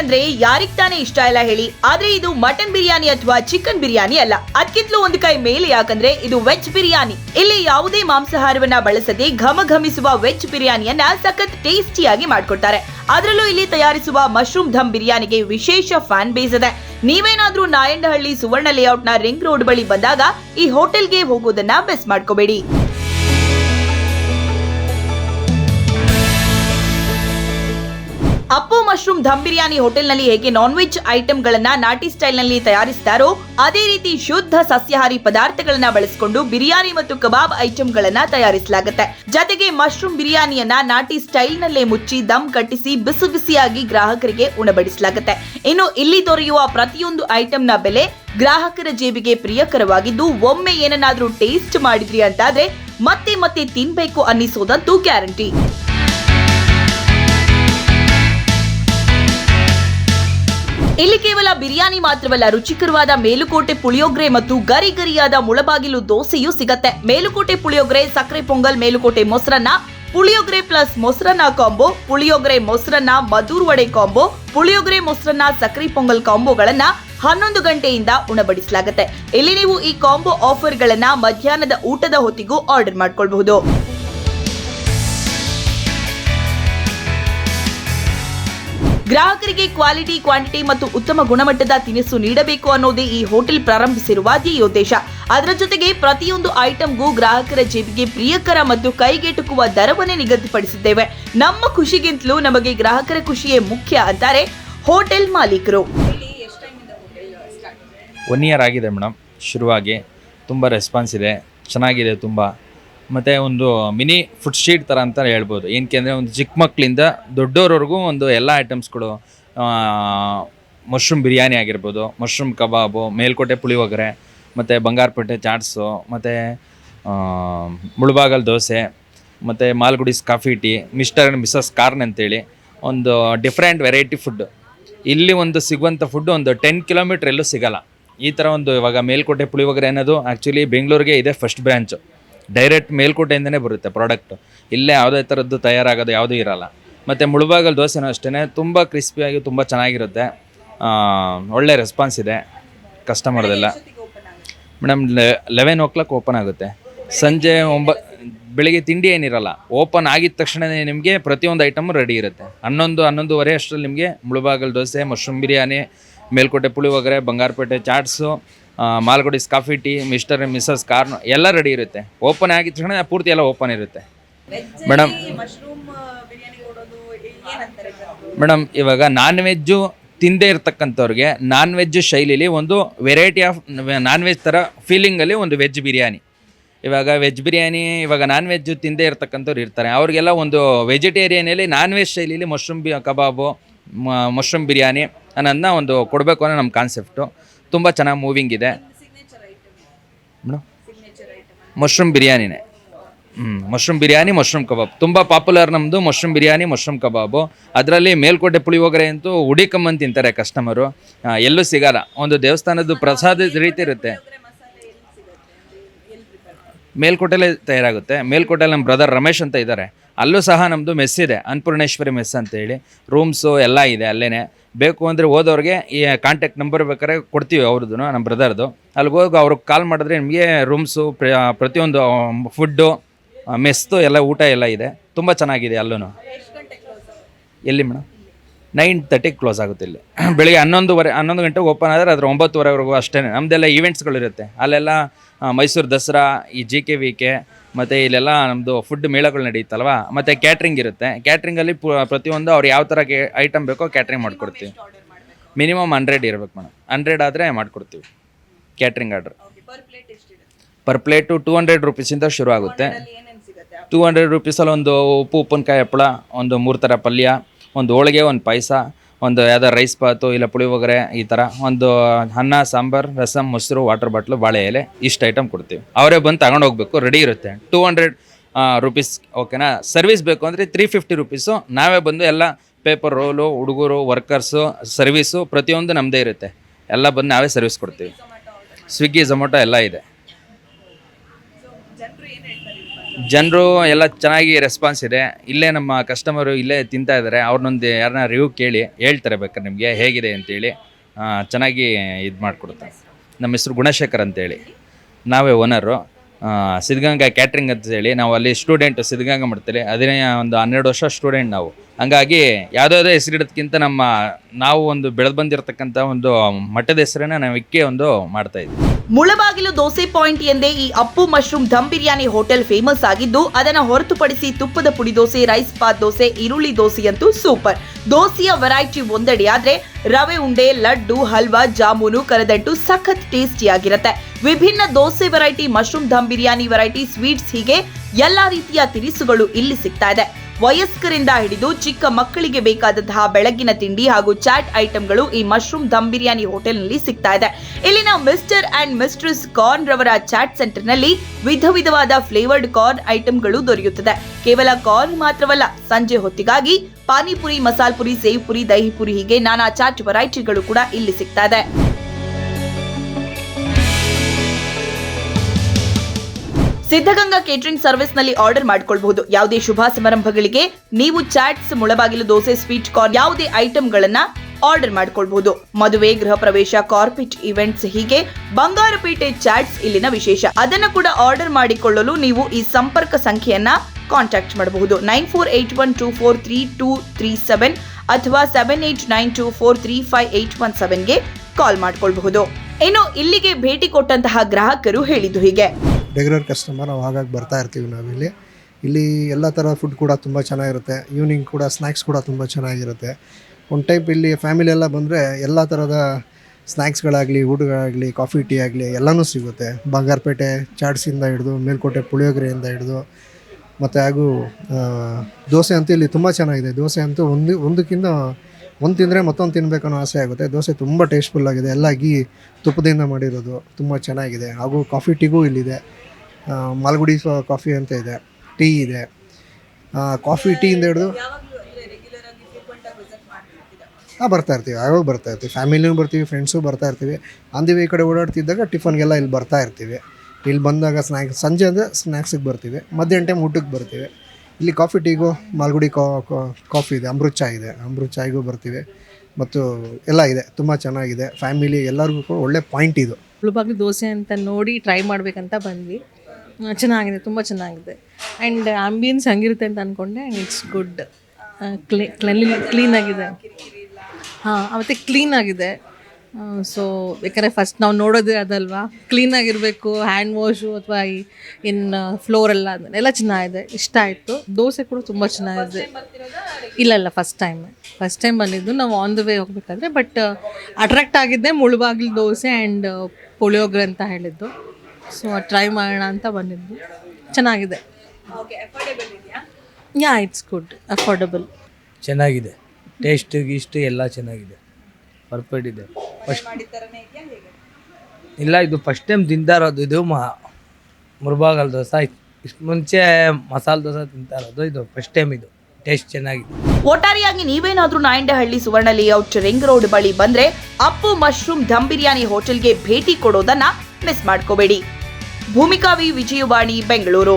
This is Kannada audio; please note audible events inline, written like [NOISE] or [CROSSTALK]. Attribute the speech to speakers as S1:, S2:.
S1: ಅಂದ್ರೆ ಯಾರಿಗ್ ತಾನೇ ಇಷ್ಟ ಇಲ್ಲ ಹೇಳಿ, ಆದ್ರೆ ಇದು ಮಟನ್ ಬಿರಿಯಾನಿ ಅಥವಾ ಚಿಕನ್ ಬಿರಿಯಾನಿ ಅಲ್ಲ. ಅದಕ್ಕಿಂತಲೂ ಒಂದು ಕೈ ಮೇಲೆ ಯಾಕಂದ್ರೆ ಇದು ವೆಜ್ ಬಿರಿಯಾನಿ. ಇಲ್ಲಿ ಯಾವುದೇ ಮಾಂಸಾಹಾರವನ್ನ ಬಳಸದೆ ಘಮ ಘಮಿಸುವ ವೆಜ್ ಬಿರಿಯಾನಿಯನ್ನ ಸಖತ್ ಟೇಸ್ಟಿಯಾಗಿ ಮಾಡ್ಕೊಡ್ತಾರೆ. ಅದರಲ್ಲೂ ಇಲ್ಲಿ ತಯಾರಿಸುವ ಮಶ್ರೂಮ್ ಧಮ್ ಬಿರಿಯಾನಿಗೆ ವಿಶೇಷ ಫ್ಯಾನ್ ಬೇಸ್ ಇದೆ. ನೀವೇನಾದ್ರೂ ನಾಯಂಡಹಳ್ಳಿ ಸುವರ್ಣ ಲೇಔಟ್ನ ರಿಂಗ್ ರೋಡ್ ಬಳಿ ಬಂದಾಗ ಈ ಹೋಟೆಲ್ಗೆ ಹೋಗೋದನ್ನ ಮಿಸ್ ಮಾಡ್ಕೋಬೇಡಿ. ಮಶ್ರೂಮ್ ಧಮ್ ಬಿರಿಯಾನಿ ಹೋಟೆಲ್ನಲ್ಲಿ ಹೇಗೆ ನಾನ್ ವೆಜ್ ಐಟಂಗಳನ್ನ ನಾಟಿ ಸ್ಟೈಲ್ನಲ್ಲಿ ತಯಾರಿಸ್ತಾರೋ, ಅದೇ ರೀತಿ ಶುದ್ಧ ಸಸ್ಯಾಹಾರಿ ಪದಾರ್ಥಗಳನ್ನ ಬಳಸಿಕೊಂಡು ಬಿರಿಯಾನಿ ಮತ್ತು ಕಬಾಬ್ ಐಟಂಗಳನ್ನ ತಯಾರಿಸಲಾಗುತ್ತೆ. ಜೊತೆಗೆ ಮಶ್ರೂಮ್ ಬಿರಿಯಾನಿಯನ್ನ ನಾಟಿ ಸ್ಟೈಲ್ನಲ್ಲೇ ಮುಚ್ಚಿ ದಮ್ ಕಟ್ಟಿಸಿ ಬಿಸಿ ಬಿಸಿಯಾಗಿ ಗ್ರಾಹಕರಿಗೆ ಉಣಬಡಿಸಲಾಗುತ್ತೆ. ಇನ್ನು ಇಲ್ಲಿ ದೊರೆಯುವ ಪ್ರತಿಯೊಂದು ಐಟಂನ ಬೆಲೆ ಗ್ರಾಹಕರ ಜೇಬಿಗೆ ಪ್ರಿಯಕರವಾಗಿದ್ದು, ಒಮ್ಮೆ ಏನನ್ನಾದ್ರೂ ಟೇಸ್ಟ್ ಮಾಡಿದ್ರಿ ಅಂತಾದ್ರೆ ಮತ್ತೆ ಮತ್ತೆ ತಿನ್ಬೇಕು ಅನ್ನಿಸೋದಂತೂ ಗ್ಯಾರಂಟಿ ಇಲ್ಲಿ ಕೇವಲ ಬಿರಿಯಾನಿ ಮಾತ್ರವಲ್ಲ, ರುಚಿಕರವಾದ ಮೇಲುಕೋಟೆ ಪುಳಿಯೋಗ್ರೆ ಮತ್ತು ಗರಿ ಗರಿಯಾದ ಮುಳಬಾಗಿಲು ದೋಸೆಯೂ ಸಿಗತ್ತೆ. ಮೇಲುಕೋಟೆ ಪುಳಿಯೋಗ್ರೆ, ಸಕ್ಕರೆ ಪೊಂಗಲ್, ಮೇಲುಕೋಟೆ ಮೊಸರನ್ನ, ಪುಳಿಯೋಗ್ರೆ ಪ್ಲಸ್ ಮೊಸರನ್ನ ಕಾಂಬೋ, ಪುಳಿಯೋಗ್ರೆ ಮೊಸರನ್ನ ಮಧುರ ವಡೆ ಕಾಂಬೋ, ಪುಳಿಯೋಗ್ರೆ ಮೊಸರನ್ನ ಸಕ್ಕರೆ ಪೊಂಗಲ್ ಕಾಂಬೋಗಳನ್ನ ಹನ್ನೊಂದು ಗಂಟೆಯಿಂದ ಉಣಬಡಿಸಲಾಗುತ್ತೆ. ಇಲ್ಲಿ ನೀವು ಈ ಕಾಂಬೋ ಆಫರ್ಗಳನ್ನ ಮಧ್ಯಾಹ್ನದ ಊಟದ ಹೊತ್ತಿಗೂ ಆರ್ಡರ್ ಮಾಡ್ಕೊಳ್ಬಹುದು. ಗ್ರಾಹಕರಿಗೆ ಕ್ವಾಲಿಟಿ, ಕ್ವಾಂಟಿಟಿ ಮತ್ತು ಉತ್ತಮ ಗುಣಮಟ್ಟದ ತಿನಿಸು ನೀಡಬೇಕು ಅನ್ನೋದೇ ಈ ಹೋಟೆಲ್ ಪ್ರಾರಂಭಿಸಿರುವ ಧ್ಯೇಯೋದ್ದೇಶ. ಅದರ ಜೊತೆಗೆ ಪ್ರತಿಯೊಂದು ಐಟಂಗೂ ಗ್ರಾಹಕರ ಜೇಬಿಗೆ ಪ್ರಿಯಕರ ಮತ್ತು ಕೈಗೆಟುಕುವ ದರವನ್ನೇ ನಿಗದಿಪಡಿಸಿದ್ದೇವೆ. ನಮ್ಮ ಖುಷಿಗಿಂತಲೂ ನಮಗೆ ಗ್ರಾಹಕರ ಖುಷಿಯೇ ಮುಖ್ಯ ಅಂತಾರೆ ಹೋಟೆಲ್ ಮಾಲೀಕರು.
S2: ಒನ್ ಇಯರ್ ಆಗಿದೆ ಮೇಡಮ್. ಶುರುವಾಗಿ ತುಂಬ ರೆಸ್ಪಾನ್ಸ್ ಇದೆ. ಚೆನ್ನಾಗಿದೆ, ತುಂಬ ಮತ್ತು ಒಂದು ಮಿನಿ ಫುಡ್ ಸ್ಟ್ರೀಟ್ ಥರ ಅಂತ ಹೇಳ್ಬೋದು. ಏನಕ್ಕೆ ಅಂದರೆ ಒಂದು ಚಿಕ್ಕ ಮಕ್ಕಳಿಂದ ದೊಡ್ಡವರವರೆಗೂ ಒಂದು ಎಲ್ಲ ಐಟಮ್ಸ್ಗಳು ಮಶ್ರೂಮ್ ಬಿರಿಯಾನಿ ಆಗಿರ್ಬೋದು ಮಶ್ರೂಮ್ ಕಬಾಬು, ಮೇಲ್ಕೋಟೆ ಪುಳಿಯೋಗರೆ, ಮತ್ತು ಬಂಗಾರಪೇಟೆ ಚಾಟ್ಸು, ಮತ್ತು ಮುಳುಬಾಗಲ್ ದೋಸೆ, ಮತ್ತು Malgudi's coffee tea Mr and Mrs corn ಅಂತೇಳಿ ಒಂದು ಡಿಫ್ರೆಂಟ್ ವೆರೈಟಿ ಫುಡ್ ಇಲ್ಲಿ ಒಂದು ಸಿಗುವಂಥ ಫುಡ್ ಒಂದು ಟೆನ್ ಕಿಲೋಮೀಟ್ರ್ ಎಲ್ಲೂ ಸಿಗಲ್ಲ. ಈ ಥರ ಒಂದು ಇವಾಗ ಮೇಲ್ಕೋಟೆ ಪುಳಿಯೋಗರೆ ಅನ್ನೋದು ಆ್ಯಕ್ಚುಲಿ ಬೆಂಗಳೂರಿಗೆ ಇದೆ ಫಸ್ಟ್ ಬ್ರ್ಯಾಂಚು ಡೈರೆಕ್ಟ್ ಮೇಲ್ಕೋಟೆಯಿಂದನೇ ಬರುತ್ತೆ ಪ್ರಾಡಕ್ಟ್ ಇಲ್ಲೇ ಯಾವುದೇ ಥರದ್ದು ತಯಾರಾಗೋದು ಯಾವುದೂ ಇರಲ್ಲ. ಮತ್ತು ಮುಳುಬಾಗಲ್ ದೋಸೆನೂ ಅಷ್ಟೇ ತುಂಬ ಕ್ರಿಸ್ಪಿಯಾಗಿ ತುಂಬ ಚೆನ್ನಾಗಿರುತ್ತೆ. ಒಳ್ಳೆ ರೆಸ್ಪಾನ್ಸ್ ಇದೆ ಕಸ್ಟಮರ್ದೆಲ್ಲ madam eleven o'clock open ಆಗುತ್ತೆ. ಸಂಜೆ ಒಂಬ, ಬೆಳಿಗ್ಗೆ ತಿಂಡಿ ಏನಿರಲ್ಲ ಓಪನ್ ಆಗಿದ ತಕ್ಷಣವೇ ನಿಮಗೆ ಪ್ರತಿಯೊಂದು ಐಟಮ್ ರೆಡಿ ಇರುತ್ತೆ. ಹನ್ನೊಂದು, ಹನ್ನೊಂದುವರೆ ಅಷ್ಟರಲ್ಲಿ ನಿಮಗೆ Mulbagal dosa mushroom biryani, Melkote puliyogare, Bangarapete chats Malgudi's coffee tea Mr Mrs corn ಎಲ್ಲ ರೆಡಿ ಇರುತ್ತೆ. ಓಪನ್ ಆಗಿದ ತಕ್ಷಣ ಪೂರ್ತಿ ಎಲ್ಲ ಓಪನ್ ಇರುತ್ತೆ. ಮೇಡಮ್ ಮೇಡಮ್ ಇವಾಗ ನಾನ್ ವೆಜ್ಜು ತಿಂದೇ ಇರ್ತಕ್ಕಂಥವ್ರಿಗೆ ನಾನ್ ವೆಜ್ ಶೈಲಿಲಿ ಒಂದು ವೆರೈಟಿ ಆಫ್ ನಾನ್ ವೆಜ್ ಥರ ಫೀಲಿಂಗಲ್ಲಿ ಒಂದು ವೆಜ್ ಬಿರಿಯಾನಿ ಇವಾಗ ವೆಜ್ ಬಿರಿಯಾನಿ ಇವಾಗ ನಾನ್ ವೆಜ್ ತಿಂದೇ ಇರ್ತಕ್ಕಂಥವ್ರು ಇರ್ತಾರೆ. ಅವ್ರಿಗೆಲ್ಲ ಒಂದು ವೆಜಿಟೇರಿಯನಲ್ಲಿ ನಾನ್ ವೆಜ್ ಶೈಲಿಲಿ ಮಶ್ರೂಮ್ ಬಿ ಕಬಾಬು ಮಶ್ರೂಮ್ ಬಿರಿಯಾನಿ ಅನ್ನೋದನ್ನ ಒಂದು ಕೊಡಬೇಕು ಅನ್ನೋ ನಮ್ಮ ಕಾನ್ಸೆಪ್ಟು ತುಂಬ ಚೆನ್ನಾಗಿ ಮೂವಿಂಗ್ ಇದೆ. ಮೇಡಮ್ ಮಶ್ರೂಮ್ ಬಿರಿಯಾನಿನೇ ಹ್ಞೂ ಮಶ್ರೂಮ್ ಬಿರಿಯಾನಿ ಮಶ್ರೂಮ್ ಕಬಾಬ್ ತುಂಬ ಪಾಪ್ಯುಲರ್ ನಮ್ಮದು ಮಶ್ರೂಮ್ ಬಿರಿಯಾನಿ ಮಶ್ರೂಮ್ ಕಬಾಬು ಅದರಲ್ಲಿ ಮೇಲ್ಕೋಟೆ ಪುಳಿಯೋಗರೆ ಅಂತೂ ಹುಡಿಕಂಬಂದು ತಿಂತಾರೆ ಕಸ್ಟಮರು ಎಲ್ಲೂ ಸಿಗಲ್ಲ. ಒಂದು ದೇವಸ್ಥಾನದ ಪ್ರಸಾದದ ರೀತಿ ಇರುತ್ತೆ. ಮೇಲ್ಕೋಟೆಲೇ ತಯಾರಾಗುತ್ತೆ. ಮೇಲ್ಕೋಟೆಲಿ ನಮ್ಮ ಬ್ರದರ್ ರಮೇಶ್ ಅಂತ ಇದ್ದಾರೆ ಅಲ್ಲೂ ಸಹ ನಮ್ಮದು ಮೆಸ್ ಇದೆ. ಅನ್ನಪೂರ್ಣೇಶ್ವರಿ ಮೆಸ್ ಅಂತೇಳಿ. ರೂಮ್ಸು ಎಲ್ಲ ಇದೆ ಅಲ್ಲೇ ಬೇಕು ಅಂದರೆ ಹೋದವ್ರಿಗೆ ಈ ಕಾಂಟ್ಯಾಕ್ಟ್ ನಂಬರ್ ಬೇಕಾದ್ರೆ ಕೊಡ್ತೀವಿ ಅವ್ರದ್ದು ನಮ್ಮ ಬ್ರದರ್ದು ಅಲ್ಲಿಗೆ ಹೋಗಿ ಅವ್ರಿಗೆ ಕಾಲ್ ಮಾಡಿದ್ರೆ ನಿಮಗೆ ರೂಮ್ಸು ಪ್ರತಿಯೊಂದು ಫುಡ್ಡು ಮೆಸ್ತು ಎಲ್ಲ ಊಟ ಎಲ್ಲ ಇದೆ. ತುಂಬ ಚೆನ್ನಾಗಿದೆ ಅಲ್ಲೂ ಎಲ್ಲಿ ಮೇಡಮ್? ನೈನ್ ತರ್ಟಿಗೆ ಕ್ಲೋಸ್ ಆಗುತ್ತೆ ಇಲ್ಲಿ. [CLEARS THROAT] ಬೆಳಿಗ್ಗೆ ಹನ್ನೊಂದುವರೆ, ಹನ್ನೊಂದು ಗಂಟೆಗೆ ಓಪನ್ ಆದರೆ ಅದ್ರ ಒಂಬತ್ತುವರೆವರೆಗೂ ಅಷ್ಟೇ ನಮ್ಮದೆಲ್ಲ ಈವೆಂಟ್ಸ್ಗಳಿರುತ್ತೆ ಅಲ್ಲೆಲ್ಲ ಮೈಸೂರು ದಸರಾ, ಈ ಜಿ ಕೆ ವಿ ಕೆ ಮತ್ತು ಇಲ್ಲೆಲ್ಲ ನಮ್ಮದು ಫುಡ್ ಮೇಳಗಳು ನಡೆಯುತ್ತಲ್ವಾ ಮತ್ತು ಕ್ಯಾಟ್ರಿಂಗ್ ಇರುತ್ತೆ. ಕ್ಯಾಟ್ರಿಂಗಲ್ಲಿ ಪ್ರತಿಯೊಂದು ಅವ್ರು ಯಾವ ಥರ ಐಟಮ್ ಬೇಕೋ ಕ್ಯಾಟ್ರಿಂಗ್ ಮಾಡಿಕೊಡ್ತೀವಿ. ಮಿನಿಮಮ್ ಹಂಡ್ರೆಡ್ ಇರಬೇಕು ಮೇಡಮ್ ಹಂಡ್ರೆಡ್ ಆದರೆ ಮಾಡಿಕೊಡ್ತೀವಿ. Catering order per plate two hundred ರುಪೀಸಿಂದ ಶುರು ಆಗುತ್ತೆ. ಟೂ ಹಂಡ್ರೆಡ್ ರುಪೀಸಲ್ಲಿ ಒಂದು ಉಪ್ಪು ಉಪ್ಪಿನಕಾಯಿ ಹಪ್ಪಳ ಒಂದು ಮೂರು ಥರ ಪಲ್ಯ ಒಂದು ಹೋಳಿಗೆ ಒಂದು ಪಾಯಸ ಒಂದು ಯಾವುದೋ ರೈಸ್ ಬಾತು ಇಲ್ಲ ಪುಳಿಯೋಗರೆ ಈ ಥರ ಒಂದು ಅನ್ನ, ಸಾಂಬಾರ್ ರಸಮ್ ಮೊಸರು ವಾಟರ್ ಬಾಟ್ಲು ಬಾಳೆ ಎಲೆ ಇಷ್ಟು ಐಟಮ್ ಕೊಡ್ತೀವಿ. ಅವರೇ ಬಂದು ತಗೊಂಡು ಹೋಗ್ಬೇಕು ರೆಡಿ ಇರುತ್ತೆ. ಟೂ ಹಂಡ್ರೆಡ್ ರುಪೀಸ್ ಓಕೆನಾ ಸರ್ವಿಸ್ ಬೇಕು ಅಂದರೆ ತ್ರೀ ಫಿಫ್ಟಿ ರುಪೀಸು ನಾವೇ ಬಂದು ಎಲ್ಲ ಪೇಪರ್ ರೋಲು ಹುಡುಗರು ವರ್ಕರ್ಸು ಸರ್ವಿಸು ಪ್ರತಿಯೊಂದು ನಮ್ಮದೇ ಇರುತ್ತೆ. ಎಲ್ಲ ಬಂದು ನಾವೇ ಸರ್ವಿಸ್ ಕೊಡ್ತೀವಿ. ಸ್ವಿಗ್ಗಿ ಝೊಮೊಟೊ ಎಲ್ಲ ಇದೆ. ಜನರು ಎಲ್ಲ ಚೆನ್ನಾಗಿ ರೆಸ್ಪಾನ್ಸ್ ಇದೆ. ಇಲ್ಲೇ ನಮ್ಮ ಕಸ್ಟಮರು ಇಲ್ಲೇ ತಿಂತಾ ಇದ್ದಾರೆ ಅವ್ರನ್ನೊಂದು ಯಾರನ್ನ ರಿವ್ಯೂ ಕೇಳಿ ಹೇಳ್ತಾರೆ ಬೇಕಾದ್ರೆ ನಿಮಗೆ ಹೇಗಿದೆ ಅಂತೇಳಿ ಆ, ಚೆನ್ನಾಗಿ ಇದು ಮಾಡಿಕೊಡ್ತಾರೆ ನಮ್ಮ ಹೆಸರು ಗುಣಶೇಖರ್ ಅಂತೇಳಿ. ನಾವೇ ಓನರು ಸಿದ್ಧಗಂಗಾ ಕ್ಯಾಟ್ರಿಂಗ್ ಅಂತ ಹೇಳಿ ನಾವು ಅಲ್ಲಿ ಸ್ಟೂಡೆಂಟ್ ಸಿದ್ಧಗಂಗಾ ಮಾಡ್ತೀವಿ. ಅದನ್ನೇ ಒಂದು ಹನ್ನೆರಡು ವರ್ಷ ಸ್ಟೂಡೆಂಟ್ ನಾವು. ಹಂಗಾಗಿ ಯಾವುದಾವುದೇ ಹೆಸರಿಡೋದಕ್ಕಿಂತ ನಮ್ಮ ನಾವು ಒಂದು ಬೆಳೆದು ಬಂದಿರತಕ್ಕಂಥ ಒಂದು ಮಠದ ಹೆಸರನ್ನ ನಾವು ಇಕ್ಕಿ ಒಂದು ಮಾಡ್ತಾ ಇದ್ವಿ
S1: ಮುಳಬಾಗಿಲು ದೋಸೆ ಪಾಯಿಂಟ್ ಎಂದೇ ಈ Appu mushroom dum biryani hotel famous ಆಗಿದ್ದು ಅದನ್ನು ಹೊರತುಪಡಿಸಿ ತುಪ್ಪದ ಪುಡಿ ದೋಸೆ, ರೈಸ್ ಪಾತ್ ದೋಸೆ, ಈರುಳ್ಳಿ ದೋಸೆಯಂತೂ ಸೂಪರ್. ದೋಸೆಯ ವೆರೈಟಿ ಒಂದೆಡೆ ಆದ್ರೆ ರವೆ ಉಂಡೆ, ಲಡ್ಡು, ಹಲ್ವಾ, ಜಾಮೂನು, ಕರದಂಟು ಸಖತ್ ಟೇಸ್ಟಿ ಆಗಿರುತ್ತೆ ವಿಭಿನ್ನ dosa variety mushroom dum biryani variety sweets ಹೀಗೆ ಎಲ್ಲಾ ರೀತಿಯ ತಿನಿಸುಗಳು ಇಲ್ಲಿ ಸಿಗ್ತಾ ಇದೆ. ವಯಸ್ಕರಿಂದ ಹಿಡಿದು ಚಿಕ್ಕ ಮಕ್ಕಳಿಗೆ ಬೇಕಾದಂತಹ ಬೆಳಗಿನ ತಿಂಡಿ ಹಾಗೂ ಚಾಟ್ ಐಟಂಗಳು ಈ ಮಶ್ರೂಮ್ ದಮ್ ಬಿರಿಯಾನಿ ಹೋಟೆಲ್ನಲ್ಲಿ ಸಿಗ್ತಾ ಇದೆ. ಇಲ್ಲಿನ ಮಿಸ್ಟರ್ ಅಂಡ್ ಮಿಸ್ಟ್ರೆಸ್ ಕಾರ್ನ್ ರವರ ಚಾಟ್ ಸೆಂಟರ್ನಲ್ಲಿ ವಿಧ ವಿಧವಾದ ಫ್ಲೇವರ್ಡ್ ಕಾರ್ನ್ ಐಟಂಗಳು ದೊರೆಯುತ್ತದೆ. ಕೇವಲ ಕಾರ್ನ್ ಮಾತ್ರವಲ್ಲ, ಸಂಜೆ ಹೊತ್ತಿಗಾಗಿ ಪಾನಿಪುರಿ ಮಸಾಲ್ ಪುರಿ ಸೇವ್ ಪುರಿ ದಹಿ ಪುರಿ ಹೀಗೆ ನಾನಾ ಚಾಟ್ ವೆರೈಟಿಗಳು ಕೂಡ ಇಲ್ಲಿ ಸಿಗ್ತಾ ಇದೆ. ಸಿದ್ಧಗಂಗಾ ಕೇಟರಿಂಗ್ ಸರ್ವಿಸ್ನಲ್ಲಿ ಆರ್ಡರ್ ಮಾಡ್ಕೊಳ್ಬಹುದು. ಯಾವುದೇ ಶುಭ ಸಮಾರಂಭಗಳಿಗೆ ನೀವು chats Mulbagal dosa sweet corn ಯಾವುದೇ ಐಟಂಗಳನ್ನ ಆರ್ಡರ್ ಮಾಡ್ಕೊಳ್ಬಹುದು. ಮದುವೆ, ಗೃಹ ಪ್ರವೇಶ ಕಾರ್ಪೆಟ್ ಇವೆಂಟ್ಸ್ ಹೀಗೆ ಬಂಗಾರಪೇಟೆ ಚಾಟ್ಸ್ ಇಲ್ಲಿನ ವಿಶೇಷ. ಅದನ್ನು ಕೂಡ ಆರ್ಡರ್ ಮಾಡಿಕೊಳ್ಳಲು ನೀವು ಈ ಸಂಪರ್ಕ ಸಂಖ್ಯೆಯನ್ನ ಕಾಂಟ್ಯಾಕ್ಟ್ ಮಾಡಬಹುದು. Nine four eight one two four three two three seven ಅಥವಾ seven eight nine two four three five eight one ಸೆವೆನ್ಗೆ call ಮಾಡ್ಕೊಳ್ಬಹುದು. ಇನ್ನು ಇಲ್ಲಿಗೆ ಭೇಟಿ ಕೊಟ್ಟಂತಹ ಗ್ರಾಹಕರು ಹೇಳಿದ್ದು ಹೀಗೆ.
S3: ರೆಗ್ಯುಲರ್ ಕಸ್ಟಮರ್ ನಾವು ಹಾಗಾಗಿ ಬರ್ತಾ ಇರ್ತೀವಿ ನಾವಿಲ್ಲಿ ಇಲ್ಲಿ. ಎಲ್ಲ ಥರ ಫುಡ್ ಕೂಡ ತುಂಬ ಚೆನ್ನಾಗಿರುತ್ತೆ. ಈವ್ನಿಂಗ್ ಕೂಡ ಸ್ನ್ಯಾಕ್ಸ್ ಕೂಡ ತುಂಬ ಚೆನ್ನಾಗಿರುತ್ತೆ. ಒಂದು ಟೈಪ್ ಇಲ್ಲಿ ಫ್ಯಾಮಿಲಿ ಎಲ್ಲ ಬಂದರೆ ಎಲ್ಲ ಥರದ ಸ್ನ್ಯಾಕ್ಸ್ಗಳಾಗಲಿ ಊಟಗಳಾಗಲಿ ಕಾಫಿ ಟೀ ಆಗಲಿ ಎಲ್ಲನೂ ಸಿಗುತ್ತೆ. ಬಂಗಾರಪೇಟೆ, ಚಾಟ್ಸಿಂದ ಹಿಡಿದು, ಮೇಲ್ಕೋಟೆ ಪುಳಿಯೋಗರೆಯಿಂದ ಹಿಡಿದು, ಮತ್ತು ಹಾಗೂ ದೋಸೆ ಅಂತೂ ಇಲ್ಲಿ ತುಂಬ ಚೆನ್ನಾಗಿದೆ. ದೋಸೆ ಅಂತೂ ಒಂದು, ಒಂದಕ್ಕಿಂತ ಒಂದು ತಿಂದರೆ ಮತ್ತೊಂದು ತಿನ್ನಬೇಕನ್ನೋ ಆಸೆ ಆಗುತ್ತೆ. ದೋಸೆ ತುಂಬ ಟೇಸ್ಟ್ಫುಲ್ ಆಗಿದೆ. ಎಲ್ಲ ಗೀ ತುಪ್ಪದಿಂದ ಮಾಡಿರೋದು. ತುಂಬ ಚೆನ್ನಾಗಿದೆ. ಹಾಗೂ ಕಾಫಿ ಟೀಗೂ ಇಲ್ಲಿದೆ. ಮಾಲ್ಗುಡಿ ಕಾಫಿ ಅಂತ ಇದೆ. ಟೀ ಇದೆ. ಕಾಫಿ ಕಾಫಿ ಟೀಯಿಂದ ಹಿಡಿದು ಹಾಂ, ಬರ್ತಾ ಇರ್ತೀವಿ. ಯಾವಾಗ ಬರ್ತಾ ಇರ್ತೀವಿ. ಫ್ಯಾಮಿಲಿನೂ ಬರ್ತೀವಿ ಫ್ರೆಂಡ್ಸು ಬರ್ತಾ ಇರ್ತೀವಿ. ಅಂದಿವಿ ಈ ಕಡೆ ಓಡಾಡ್ತಿದ್ದಾಗ ಟಿಫನ್ಗೆಲ್ಲ ಇಲ್ಲಿ ಬರ್ತಾ ಇರ್ತೀವಿ. ಇಲ್ಲಿ ಬಂದಾಗ ಸ್ನ್ಯಾಕ್ಸ್ ಸಂಜೆ ಅಂದರೆ ಸ್ನ್ಯಾಕ್ಸಿಗೆ ಬರ್ತೀವಿ. ಮಧ್ಯಾಹ್ನ ಟೈಮ್ ಊಟಕ್ಕೆ ಬರ್ತೀವಿ. ಇಲ್ಲಿ ಕಾಫಿ ಟೀಗೂ ಮಾಲ್ಗುಡಿ ಕಾಫಿ ಇದೆ, ಅಮೃತ್ ಚಾಯ್ ಇದೆ, ಅಮೃತ್ ಚಾಯ್ಗೂ ಬರ್ತೀವಿ. ಮತ್ತು ಎಲ್ಲ ಇದೆ, ತುಂಬ ಚೆನ್ನಾಗಿದೆ. ಫ್ಯಾಮಿಲಿ ಎಲ್ಲರಿಗೂ ಕೂಡ ಒಳ್ಳೆ ಪಾಯಿಂಟ್ ಇದು.
S4: ಮುಳುಬಾಗ್ಲು ದೋಸೆ ಅಂತ ನೋಡಿ ಟ್ರೈ ಮಾಡಬೇಕಂತ ಬಂದ್ವಿ. ಚೆನ್ನಾಗಿದೆ, ತುಂಬ ಚೆನ್ನಾಗಿದೆ. ಆ್ಯಂಡ್ ಆಂಬಿಯನ್ಸ್ ಹಂಗಿರುತ್ತೆ ಅಂತ ಅಂದ್ಕೊಂಡೆ ಆ್ಯಂಡ್ ಇಟ್ಸ್ ಗುಡ್. ಕ್ಲೀ ಕ್ಲೀನ್ ಕ್ಲೀನಾಗಿದೆ. ಹಾಂ, ಮತ್ತು ಕ್ಲೀನಾಗಿದೆ ಸೊ ಬೇಕಾದ್ರೆ ಫಸ್ಟ್ ನಾವು ನೋಡೋದೇ ಅದಲ್ವಾ? ಕ್ಲೀನಾಗಿರಬೇಕು ಹ್ಯಾಂಡ್ ವಾಶು ಅಥವಾ ಈ ಇನ್ ಫ್ಲೋರೆಲ್ಲ ಎಲ್ಲ ಚೆನ್ನಾಗಿದೆ. ಇಷ್ಟ ಆಯಿತು. ದೋಸೆ ಕೂಡ ತುಂಬ ಚೆನ್ನಾಗಿದೆ. ಇಲ್ಲ ಇಲ್ಲ ಫಸ್ಟ್ ಟೈಮ್ ಫಸ್ಟ್ ಟೈಮ್ ಬಂದಿದ್ದು. ನಾವು ಆನ್ ದ ವೇ ಹೋಗಬೇಕಾದ್ರೆ ಬಟ್ ಅಟ್ರಾಕ್ಟ್ ಆಗಿದ್ದೆ ಮುಳುಬಾಗಿಲು ದೋಸೆ ಆ್ಯಂಡ್ ಪುಳಿಯೋಗರೆ ಅಂತ ಹೇಳಿದ್ದು. ಸೊ ಟ್ರೈ ಮಾಡೋಣ ಅಂತ ಬಂದಿದ್ದು. ಚೆನ್ನಾಗಿದೆ. ಯಾ ಇಟ್ಸ್ ಗುಡ್ ಅಫೋರ್ಡಬಲ್
S5: ಚೆನ್ನಾಗಿದೆ. ಟೇಸ್ಟ್ ಗೀಸ್ಟ್ ಎಲ್ಲ ಚೆನ್ನಾಗಿದೆ. ಪರ್ಫೆಕ್ಟ್ ಇದೆ. ಫಸ್ಟ್ ಇಲ್ಲ ಇದು ಫಸ್ಟ್ ಟೈಮ್ ತಿಂತಾ ಇರೋದು ಇದು ಮ ಮುರ್ಬಾಗಲ್ ದೋಸೆ ಇಷ್ಟು ಮುಂಚೆ ಮಸಾಲ ದೋಸೆ ತಿಂತಾ ಇರೋದು ಇದು ಫಸ್ಟ್ ಟೈಮ್ ಇದು. ಟೇಸ್ಟ್ ಚೆನ್ನಾಗಿದೆ.
S1: ಒಟ್ಟಾರೆಯಾಗಿ ನೀವೇನಾದ್ರೂ Nayandahalli Suvarna layout ring road ಬಳಿ ಬಂದ್ರೆ ಅಪ್ಪು ಮಶ್ರೂಮ್ ಧಮ್ ಬಿರಿಯಾನಿ ಹೋಟೆಲ್ಗೆ ಭೇಟಿ ಕೊಡೋದನ್ನ ಮಿಸ್ ಮಾಡ್ಕೋಬೇಡಿ. ಭೂಮಿಕಾ ವಿ ವಿಜಯವಾಣಿ ಬೆಂಗಳೂರು.